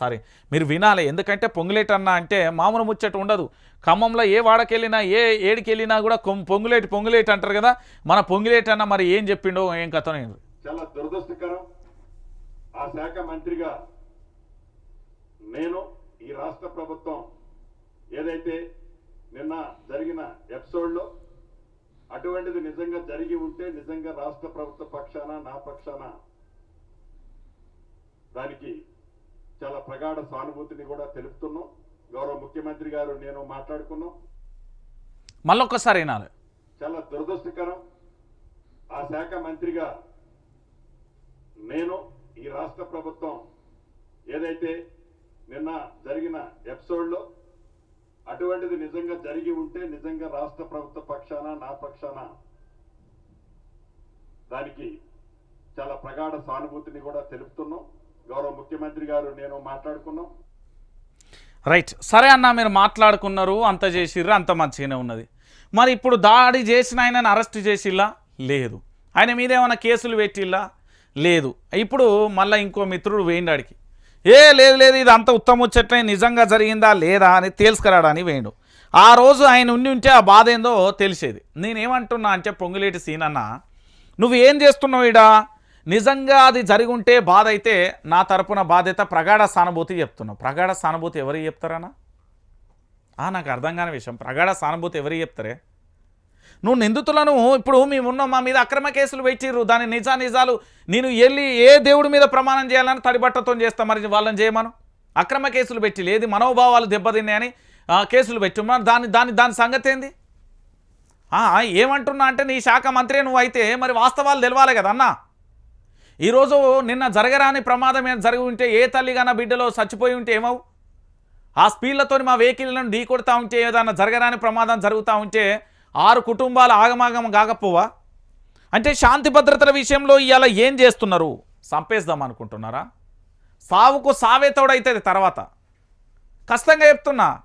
Sorry మీరు వినాలి. ఎందుకంటే పొంగులేటి అన్న అంటే మామూలు ముచ్చట ఉండదు. ఖమ్మంలో ఏ వాడకెళ్ళినా ఏ ఏడికెళ్ళినా కూడా కొం- పొంగులేటి పొంగులేటి అంటారు కదా. మన పొంగులేటి అన్న మరి ఏం చెప్పిండో ఏం కథ చాలా దురదృష్టకరం. ఆ శాఖ మంత్రిగా నేను ఈ రాష్ట్ర ప్రభుత్వం ఏదైతే నిన్న జరిగిన ఎపిసోడ్లో అటువంటిది నిజంగా జరిగి ఉంటే నిజంగా రాష్ట్ర ప్రభుత్వ పక్షాన నా పక్షాన దానికి చాలా ప్రగాఢ సానుభూతిని కూడా తెలుపుతున్నాం. గౌరవ ముఖ్యమంత్రి గారు నేను మాట్లాడుకున్నాం. మళ్ళొక్కసారి చాలా దురదృష్టకరం. ఆ శాఖ మంత్రిగా నేను ఈ రాష్ట్ర ప్రభుత్వం ఏదైతే నిన్న జరిగిన ఎపిసోడ్లో అటువంటిది నిజంగా జరిగి ఉంటే నిజంగా రాష్ట్ర ప్రభుత్వ పక్షాన నా పక్షాన దానికి చాలా ప్రగాఢ సానుభూతిని కూడా తెలుపుతున్నాం. గౌరవ ముఖ్యమంత్రి గారు నేను మాట్లాడుకున్నాం. రైట్ సరే అన్న మీరు మాట్లాడుకున్నారు అంత చేసిర్రు అంత మంచిగానే ఉన్నది. మరి ఇప్పుడు దాడి చేసిన ఆయనను అరెస్ట్ చేసిల్లా? లేదు. ఆయన మీద ఏమైనా కేసులు పెట్టిల్లా? లేదు. ఇప్పుడు మళ్ళీ ఇంకో మిత్రుడు వేయండాడికి ఏ లేదు లేదు ఇది అంత ఉత్తముచ్చట్లే నిజంగా జరిగిందా లేదా అని తేల్చుకురాడని వేయండు. ఆ రోజు ఆయన ఉండి ఉంటే ఆ బాధ ఏందో తెలిసేది. నేనేమంటున్నా అంటే పొంగులేటి సీనన్న నువ్వు ఏం చేస్తున్నావు ఈడ? నిజంగా అది జరిగి ఉంటే బాధ అయితే నా తరపున బాధ్యత ప్రగాఢ సానుభూతి చెప్తున్నావు. ప్రగాఢ సానుభూతి ఎవరికి చెప్తారనా ఆ, నాకు అర్థం కాని విషయం. ప్రగాఢ సానుభూతి ఎవరికి చెప్తారే? నువ్వు నిందితులను ఇప్పుడు మేమున్న మా మీద అక్రమ కేసులు పెట్టిర్రు. దాని నిజా నిజాలు నేను వెళ్ళి ఏ దేవుడి మీద ప్రమాణం చేయాలని తడిబట్టతో చేస్తాం మరి వాళ్ళని చేయమను? అక్రమ కేసులు పెట్టి లేదు మనోభావాలు దెబ్బతిన్నాయని కేసులు పెట్టి. మరి దాని దాని దాని సంగతి ఏంది? ఏమంటున్నా అంటే నీ శాఖ మంత్రి నువ్వు అయితే మరి వాస్తవాలు తెలవాలి కదా అన్నా? ఈరోజు నిన్న జరగరాని ప్రమాదం ఏమైనా జరిగి ఉంటే ఏ తల్లిగాన బిడ్డలో చచ్చిపోయి ఉంటే ఏమవు? ఆ స్పీడ్లతో మా వెహికల్లను ఢీకొడతా ఉంటే ఏదైనా జరగరాని ప్రమాదం జరుగుతూ ఉంటే ఆరు కుటుంబాలు ఆగమాగం కాకపోవా? అంటే శాంతి భద్రతల విషయంలో ఇవాళ ఏం చేస్తున్నారు? సంపేద్దాం అనుకుంటున్నారా? సావుకు సావే తోడైతుంది తర్వాత. కష్టంగా చెప్తున్నా.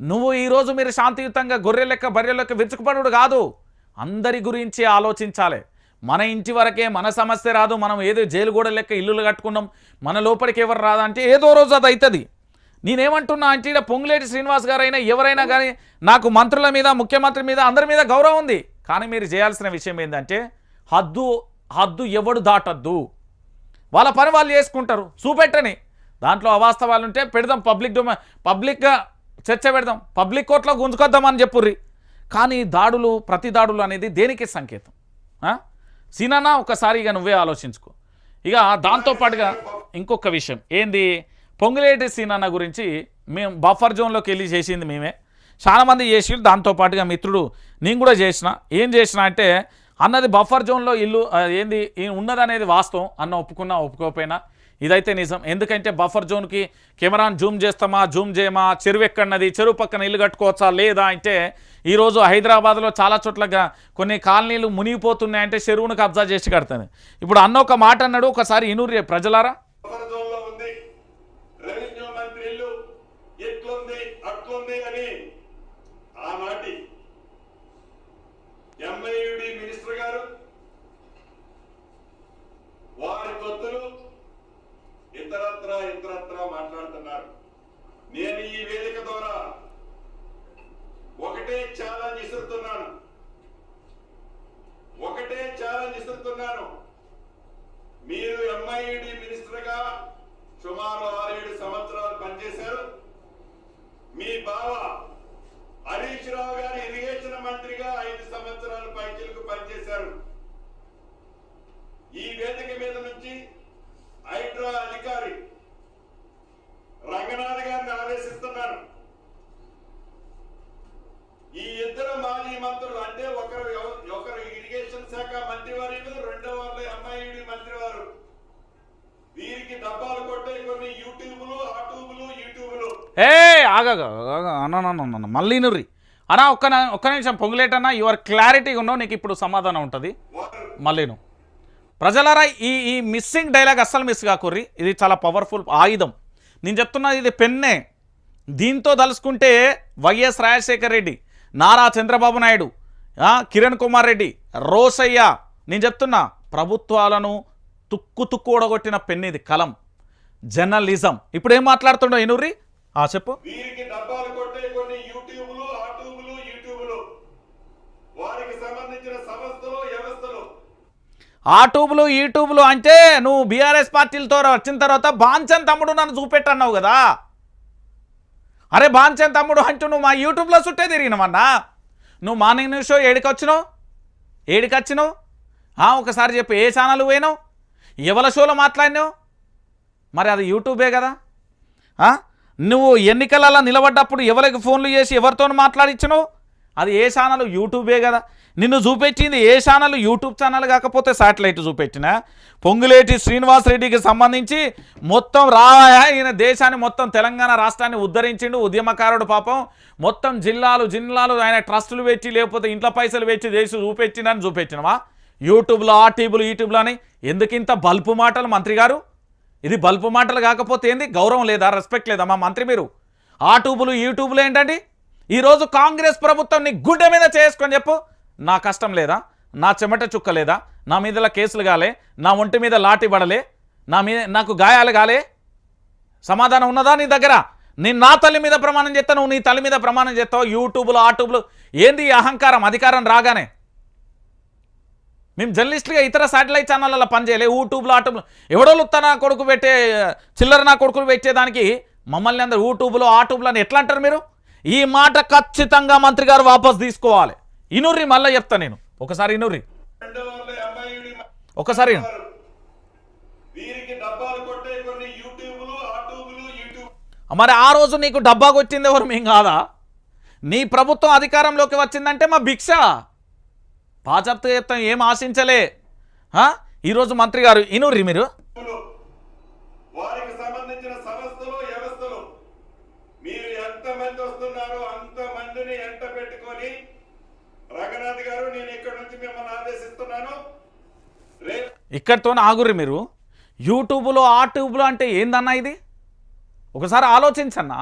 నువ్వు ఈరోజు మీరు శాంతియుతంగా గొర్రె లెక్క బర్రె లెక్క విరుచుకుపడుడు కాదు. అందరి గురించి ఆలోచించాలి. మన ఇంటి వరకే మన సమస్య రాదు మనం ఏదో జైలు కూడా లెక్క ఇల్లులు కట్టుకున్నాం మన లోపలికి ఎవరు రాదా అంటే ఏదో రోజు అది అవుతుంది నేనేమంటున్నా అంటే ఇక్కడ పొంగులేటి శ్రీనివాస్ గారైనా ఎవరైనా కానీ నాకు మంత్రుల మీద ముఖ్యమంత్రి మీద అందరి మీద గౌరవం ఉంది. కానీ మీరు చేయాల్సిన విషయం ఏంటంటే హద్దు హద్దు ఎవడు దాటద్దు. వాళ్ళ పని వాళ్ళు చేసుకుంటారు చూపెట్టని. దాంట్లో అవాస్తవాలు ఉంటే పెడదాం పబ్లిక్ డొమై పబ్లిక్గా చర్చ పెడదాం పబ్లిక్ కోర్టులో గుంజుకొద్దామని చెప్పుర్రి. కానీ దాడులు ప్రతి దాడులు అనేది దేనికి సంకేతం? సీనానా ఒకసారి ఇక నువ్వే ఆలోచించుకో. ఇక దాంతోపాటుగా ఇంకొక విషయం. ఏంది? పొంగులేటి సీనాన్న గురించి మేము బఫర్ జోన్లోకి వెళ్ళి చేసింది మేమే. చాలామంది చేసి దాంతోపాటుగా మిత్రుడు నేను కూడా చేసిన. ఏం చేసిన అంటే అన్నది బఫర్ జోన్లో ఇల్లు ఏంది ఉన్నదనేది వాస్తవం అన్న ఒప్పుకున్నా ఒప్పుకోకపోయినా. ఇదైతే నిజం. ఎందుకంటే బఫర్ జోన్కి కెమెరాను జూమ్ చేస్తామా జూమ్ చేయమా చెరువు ఎక్కడన్నది చెరువు పక్కన ఇల్లు కట్టుకోవచ్చా లేదా అంటే ఈరోజు హైదరాబాద్లో చాలా చోట్ల కొన్ని కాలనీలు మునిగిపోతున్నాయంటే చెరువును కబ్జా చేసి కడతాను. ఇప్పుడు అన్న ఒక మాట అన్నాడు ఒకసారి ఇనూరి ప్రజలారా బఫర్ జోన్లో ఉంది రెవెన్యూ మంత్రి ఇల్లు ఎట్లుంది అట్లుంది అని ఆనాటి ఎంఐయుడి మినిస్టర్ గారు వారి తొత్తులు ఇతరత్ర ఇతరత్ర మాట్లాడుతున్నారు నేను ఈ వేదిక ద్వారా ఒకటే ఛాలెంజ్ ఇస్తున్నాను ఒకటే ఛాలెంజ్ మీరు ఎంఐడి మినిస్టర్గా సుమారు ఆరేడు సంవత్సరాలు పనిచేశారు. మీ బావ హరీష్ రావు గారి ఇరిగేషన్ మంత్రిగా ఐదు సంవత్సరాలు పైచలకు పనిచేశారు. ఈ వేదిక మీద నుంచి హైడ్రా అధికారి రంగనాథ్ గారిని ఆదేశిస్తున్నారు ఈ ఇద్దరు మాజీ మంత్రులు అంటే ఒకరు ఒకరు ఇరిగేషన్ శాఖ మంత్రి వారి వాళ్ళు ఎంఐడి మంత్రివారు వీరికి డబ్బాలు కొట్టే కొన్ని యూట్యూబ్లు ఆ ట్యూబ్లు యూట్యూబ్లు ఆగా అన్న మళ్ళీ నుర్రి. అన్నా ఒక్క ఒక్క నిమిషం పొంగులేటన్నా యువర్ క్లారిటీగా ఉన్నావు నీకు ఇప్పుడు సమాధానం ఉంటుంది. మళ్ళీను ప్రజలారా ఈ ఈ మిస్సింగ్ డైలాగ్ అస్సలు మిస్ కాకుర్రి. ఇది చాలా పవర్ఫుల్ ఆయుధం. నేను చెప్తున్నా ఇది పెన్నే. దీంతో తలుసుకుంటే వైఎస్ రాజశేఖర్ రెడ్డి నారా చంద్రబాబు నాయుడు కిరణ్ కుమార్ రెడ్డి రోసయ్య. నేను చెప్తున్నా ప్రభుత్వాలను తుక్కు తుక్కు ఓడగొట్టిన పెన్ ఇది కలం. జర్నలిజం. ఇప్పుడు ఏం మాట్లాడుతుండో ఎనుర్రి ఆ చెప్పు. వీరికి డబ్బాలు కొట్టే కొన్ని యూట్యూబ్లు ఆ ట్యూబులు యూట్యూబ్లు. వారికి సంబంధించిన సంస్థలు వ్యవస్థలు. ఆ ట్యూబ్లు ఈ ట్యూబ్లు అంటే నువ్వు బీఆర్ఎస్ పార్టీలతో వచ్చిన తర్వాత బాంచన్ తమ్ముడు నన్ను చూపెట్టన్నావు కదా. అరే బాంచన్ తమ్ముడు అంటూ నువ్వు మా యూట్యూబ్లో చుట్టే తిరిగినవన్నా? నువ్వు మార్నింగ్ న్యూస్ షో ఏడికి వచ్చినావు? ఏడికి వచ్చినావు? ఆ, ఒకసారి చెప్పు ఏ ఛానల్ పోయినావు? ఎవరి షోలో మాట్లాడినావు? మరి అది యూట్యూబే కదా? నువ్వు ఎన్నికలలో నిలబడ్డప్పుడు ఎవరికి ఫోన్లు చేసి ఎవరితో మాట్లాడించినావు అది ఏ ఛానల్? యూట్యూబే కదా. నిన్ను చూపెట్టింది ఏ ఛానల్? యూట్యూబ్ ఛానల్ కాకపోతే శాటిలైట్ చూపెట్టిన? పొంగులేటి శ్రీనివాస్ రెడ్డికి సంబంధించి మొత్తం రావాయా ఈయన దేశాన్ని మొత్తం తెలంగాణ రాష్ట్రాన్ని ఉద్ధరించిండు ఉద్యమకారుడు పాపం. మొత్తం జిల్లాలు జిల్లాలు ఆయన ట్రస్టులు పెట్టి లేకపోతే ఇంట్లో పైసలు పెట్టి చేసి చూపెట్టినని చూపెట్టినవా? యూట్యూబ్లో ఆ టీబులు యూట్యూబ్లో అని ఎందుకింత బల్పు మాటలు మంత్రి గారు? ఇది బల్పు మాటలు కాకపోతే ఏంది? గౌరవం లేదా? రెస్పెక్ట్ లేదా మా మంత్రి మీరు? ఆ ట్యూబులు యూట్యూబ్లు ఏంటండి? ఈరోజు కాంగ్రెస్ ప్రభుత్వం నీ గుడ్డ మీద చేసుకొని చెప్పు. నా కష్టం లేదా? నా చెమట చుక్క లేదా? నా మీదలా కేసులు కాలే నా ఒంటి మీద లాటి పడలే? నా మీద నాకు గాయాలు కాలే సమాధానం ఉన్నదా నీ దగ్గర? నేను నా తల్లి మీద ప్రమాణం చేస్తా నువ్వు నీ తల్లి మీద ప్రమాణం చేస్తావు యూట్యూబ్లు ఆ ట్యూబ్లు. ఏంది ఈ అహంకారం? అధికారం రాగానే. మేము జర్నలిస్టులుగా ఇతర శాటిలైట్ ఛానళ్ళలో పనిచేయలే. యూట్యూబ్లో ఆటూబ్లో ఎవడో తన కొడుకు పెట్టే చిల్లర నా కొడుకులు పెట్టేదానికి మమ్మల్ని అందరు యూట్యూబ్లో ఆటూబ్లో అని ఎట్లా అంటారు మీరు? ఈ మాట ఖచ్చితంగా మంత్రి గారు వాపస్ తీసుకోవాలి. ఇనుర్రి మళ్ళీ చెప్తా నేను. ఒకసారి ఇనుర్రి. ఒకసారి మరి ఆ రోజు నీకు డబ్బా కొట్టింది ఎవరు? మేము కాదా? నీ ప్రభుత్వం అధికారంలోకి వచ్చిందంటే మా భిక్ష. భాజప్తో చెప్తాం ఏం ఆశించలే? ఈరోజు మంత్రి గారు ఇనుర్రి మీరు? వారికి సంబంధించిన సంస్థలు వ్యవస్థలు. మీరు ఎంతమంది వస్తున్నారో అంత మందిని ఎంట పెట్టుకొని రంగనాథ్ గారు నేను ఇక్కడ నుంచి మిమ్మల్ని ఆదేశిస్తున్నాను. రేపు ఇక్కడితో ఆగుర్రి మీరు. యూట్యూబ్లో ఆ ట్యూబ్లో అంటే ఏందన్నా ఇది? ఒకసారి ఆలోచించన్నా.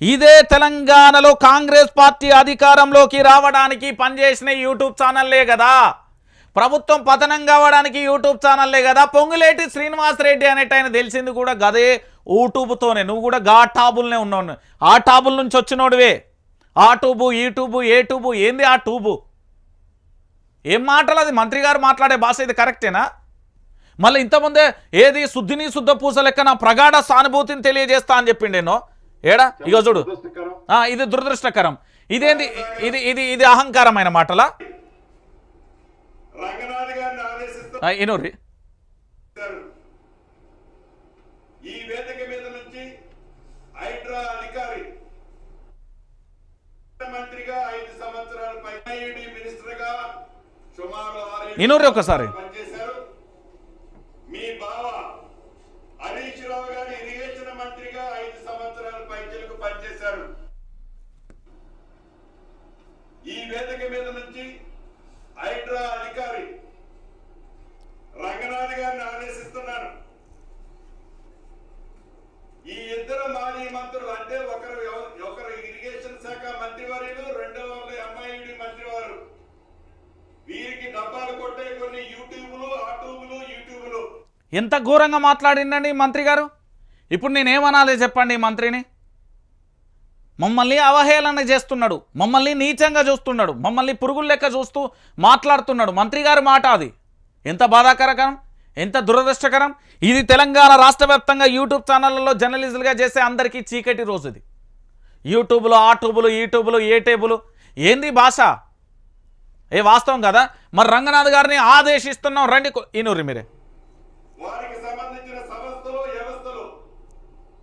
ఇదే తెలంగాణలో కాంగ్రెస్ పార్టీ అధికారంలోకి రావడానికి పనిచేసిన యూట్యూబ్ ఛానల్లే కదా. ప్రభుత్వం పతనం కావడానికి యూట్యూబ్ ఛానల్లే కదా. పొంగులేటి శ్రీనివాస్ రెడ్డి అనేట ఆయన తెలిసింది కూడా గదే యూట్యూబ్తోనే నువ్వు కూడా గా టాబుల్నే ఉన్నావు ఆ టాబుల్ నుంచి వచ్చినోడువే. ఆ ట్యూబు ఈ ట్యూబు ఏ ట్యూబు ఏంది ఆ ట్యూబు ఏం మాటలు అది? మంత్రి గారు మాట్లాడే భాష ఇది కరెక్టేనా? మళ్ళీ ఇంతకుముందే ఏది శుద్ధిని శుద్ధ పూస లెక్క నా ప్రగాఢ సానుభూతిని తెలియజేస్తా అని చెప్పిండేనో. ఏడా? ఇగో చూడు. ఇది దురదృష్టకరం. ఇదేంది? ఇది ఇది ఇది అహంకారమైన మాటలా? రంగనాథ్ గారిని ఆదేశిస్తున్నారు ఆ, ఇనుర్రి ఈ వేదిక మీద నుంచి హైడ్రా అధికారి మంత్రిగా ఐదు సంవత్సరాల పైడి మినిస్టర్గా సుమారు ఆరేళ్ళు ఇనుర్రి ఒకసారి పనిచేశారు మీ బావ హరీష్ రావు గారి ఇరిగేషన్ మంత్రిగా ఐదు సంవత్సరాల పైచలకు పనిచేశారు ఈ వేదిక మీద నుంచి హైడ్రా అధికారి రంగనాథ్ గారిని ఆదేశిస్తున్నాను. ఈ ఇద్దరు మాజీ మంత్రులు అంటే ఒకరు ఒకరు ఇరిగేషన్ శాఖ మంత్రివర్యులు రెండవ వాళ్ళు ఎంఐడి మంత్రివారు. వీరికి డబ్బాలు కొట్టే కొన్ని యూట్యూబ్లు ఆ యూట్యూబ్లు. ఎంత ఘోరంగా మాట్లాడిండండి మంత్రి గారు? ఇప్పుడు నేనేమనాలి చెప్పండి మంత్రిని? మమ్మల్ని అవహేళన చేస్తున్నాడు. మమ్మల్ని నీచంగా చూస్తున్నాడు. మమ్మల్ని పురుగుల లెక్క చూస్తూ మాట్లాడుతున్నాడు. మంత్రి గారి మాట అది. ఎంత బాధాకరకరం ఎంత దురదృష్టకరం. ఇది తెలంగాణ రాష్ట్ర వ్యాప్తంగా యూట్యూబ్ ఛానళ్ళలో జర్నలిస్టులుగా చేసే అందరికీ చీకటి రోజు ఇది యూట్యూబ్లో ఆ ట్యూబులు యూట్యూబ్లు ఏ టేబులు ఏంది భాష? ఏ వాస్తవం కదా? మరి రంగనాథ్ గారిని ఆదేశిస్తున్నాం. రండి ఈనూరి మీరే వారికి సంబంధించిన సంస్థలు వ్యవస్థలు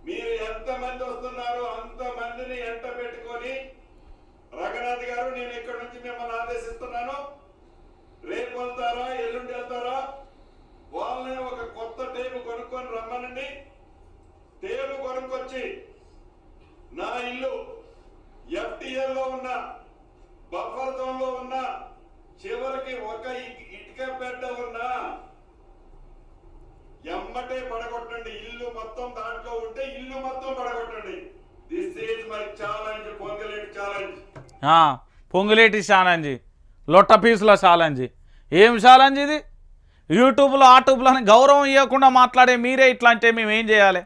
మీరు ఎంతమంది వస్తున్నారో అంత మందిని ఎంట పెట్టుకొని రంగనాథ్ గారు నేను ఇక్కడ నుంచి మిమ్మల్ని ఆదేశిస్తున్నాను రేపు వెళ్తారా ఎల్లుండి వెళ్తారా? వాళ్ళని ఒక కొత్త టేపు కొనుక్కొని రమ్మనండి. టేపు కొనుక్కొచ్చి నా ఇల్లు FTL లో ఉన్న బఫర్ జోన్లో ఉన్న చివరికి ఒక ఇటుక బెడ్డ ఉన్నా ఎమ్మటే పడగొట్టండి. ఇల్లు మొత్తం దాంట్లో ఉంటే ఇల్లు మొత్తం పడగొట్టండి. This is my challenge Ponguleti challenge ఆ, పొంగులేటి ఛాలెంజ్ లొట్ట పీసుల ఛాలెంజ్. ఏం ఛాలెంజ్ ఇది? యూట్యూబ్లో ఆ ట్యూబ్లో అని గౌరవం ఇవ్వకుండా మాట్లాడే మీరే ఇట్లా అంటే మేము ఏం చేయాలి?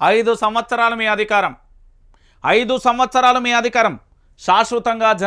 ఐదు సంవత్సరాలు మీ అధికారం. ఐదు సంవత్సరాలు మీ అధికారం. శాశ్వతంగా జన